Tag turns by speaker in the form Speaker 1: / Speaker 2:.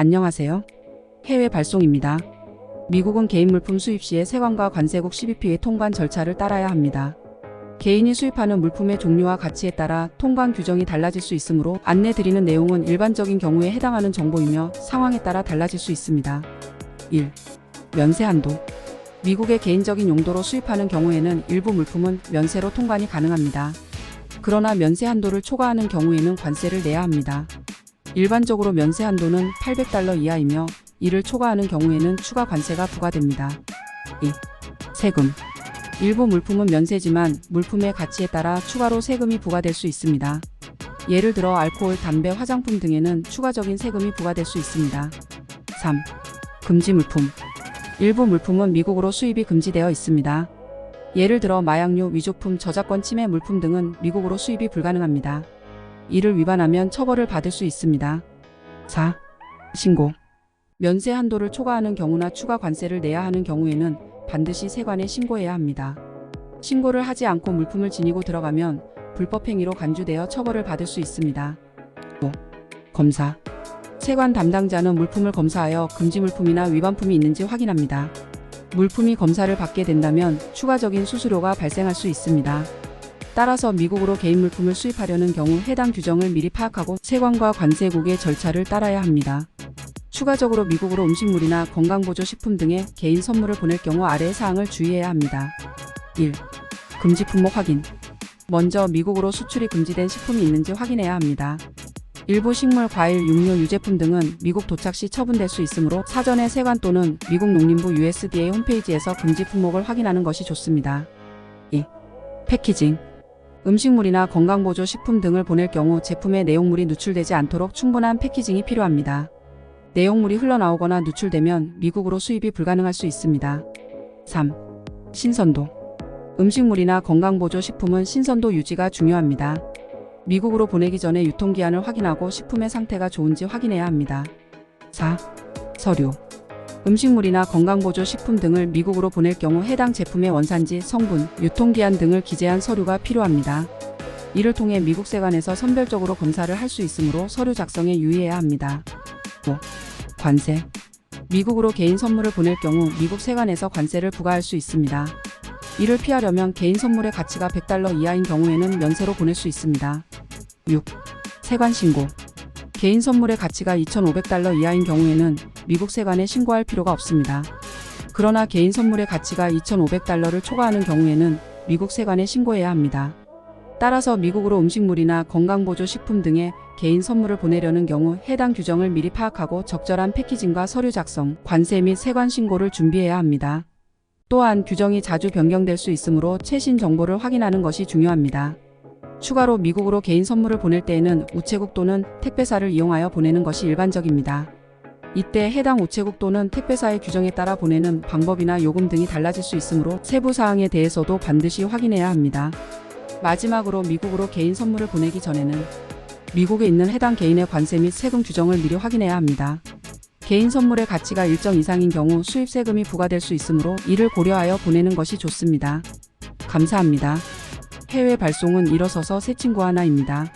Speaker 1: 안녕하세요. 해외 발송입니다. 미국은 개인 물품 수입 시에 세관과 관세국 12피의 통관 절차를 따라야 합니다. 개인이 수입하는 물품의 종류와 가치에 따라 통관 규정이 달라질 수 있으므로 안내 드리는 내용은 일반적인 경우에 해당하는 정보이며 상황에 따라 달라질 수 있습니다. 1. 면세 한도. 미국의 개인적인 용도로 수입하는 경우에는 일부 물품은 면세로 통관이 가능합니다. 그러나 면세 한도를 초과하는 경우에는 관세를 내야 합니다. 일반적으로 면세 한도는 800달러 이하이며 이를 초과하는 경우에는 추가 관세가 부과됩니다. 2. 세금. 일부 물품은 면세지만 물품의 가치에 따라 추가로 세금이 부과될 수 있습니다. 예를 들어 알코올, 담배, 화장품 등에는 추가적인 세금이 부과될 수 있습니다. 3. 금지 물품. 일부 물품은 미국으로 수입이 금지되어 있습니다. 예를 들어 마약류, 위조품, 저작권 침해 물품 등은 미국으로 수입이 불가능합니다. 이를 위반하면 처벌을 받을 수 있습니다. 4. 신고. 면세 한도를 초과하는 경우나 추가 관세를 내야 하는 경우에는 반드시 세관에 신고해야 합니다. 신고를 하지 않고 물품을 지니고 들어가면 불법 행위로 간주되어 처벌을 받을 수 있습니다. 5. 검사. 세관 담당자는 물품을 검사하여 금지 물품이나 위반품이 있는지 확인합니다. 물품이 검사를 받게 된다면 추가적인 수수료가 발생할 수 있습니다. 따라서 미국으로 개인 물품을 수입하려는 경우 해당 규정을 미리 파악하고 세관과 관세국의 절차를 따라야 합니다. 추가적으로 미국으로 음식물이나 건강보조식품 등의 개인 선물을 보낼 경우 아래의 사항을 주의해야 합니다. 1. 금지 품목 확인. 먼저 미국으로 수출이 금지된 식품이 있는지 확인해야 합니다. 일부 식물, 과일, 육류, 유제품 등은 미국 도착 시 처분될 수 있으므로 사전에 세관 또는 미국 농림부 USDA 홈페이지에서 금지 품목을 확인하는 것이 좋습니다. 2. 패키징. 음식물이나 건강보조 식품 등을 보낼 경우 제품의 내용물이 누출되지 않도록 충분한 패키징이 필요합니다. 내용물이 흘러나오거나 누출되면 미국으로 수입이 불가능할 수 있습니다. 3. 신선도. 음식물이나 건강보조 식품은 신선도 유지가 중요합니다. 미국으로 보내기 전에 유통기한을 확인하고 식품의 상태가 좋은지 확인해야 합니다. 4. 서류. 음식물이나 건강보조 식품 등을 미국으로 보낼 경우 해당 제품의 원산지, 성분, 유통기한 등을 기재한 서류가 필요합니다. 이를 통해 미국 세관에서 선별적으로 검사를 할 수 있으므로 서류 작성에 유의해야 합니다. 5. 관세. 미국으로 개인 선물을 보낼 경우 미국 세관에서 관세를 부과할 수 있습니다. 이를 피하려면 개인 선물의 가치가 100달러 이하인 경우에는 면세로 보낼 수 있습니다. 6. 세관 신고. 개인 선물의 가치가 2,500달러 이하인 경우에는 미국 세관에 신고할 필요가 없습니다. 그러나 개인 선물의 가치가 2,500달러를 초과하는 경우에는 미국 세관에 신고해야 합니다. 따라서 미국으로 음식물이나 건강보조 식품 등의 개인 선물을 보내려는 경우 해당 규정을 미리 파악하고 적절한 패키징과 서류 작성, 관세 및 세관 신고를 준비해야 합니다. 또한 규정이 자주 변경될 수 있으므로 최신 정보를 확인하는 것이 중요합니다. 추가로 미국으로 개인 선물을 보낼 때에는 우체국 또는 택배사를 이용하여 보내는 것이 일반적입니다. 이때 해당 우체국 또는 택배사의 규정에 따라 보내는 방법이나 요금 등이 달라질 수 있으므로 세부 사항에 대해서도 반드시 확인해야 합니다. 마지막으로 미국으로 개인 선물을 보내기 전에는 미국에 있는 해당 개인의 관세 및 세금 규정을 미리 확인해야 합니다. 개인 선물의 가치가 일정 이상인 경우 수입 세금이 부과될 수 있으므로 이를 고려하여 보내는 것이 좋습니다. 감사합니다. 해외 발송은 일어서서 새 친구 하나입니다.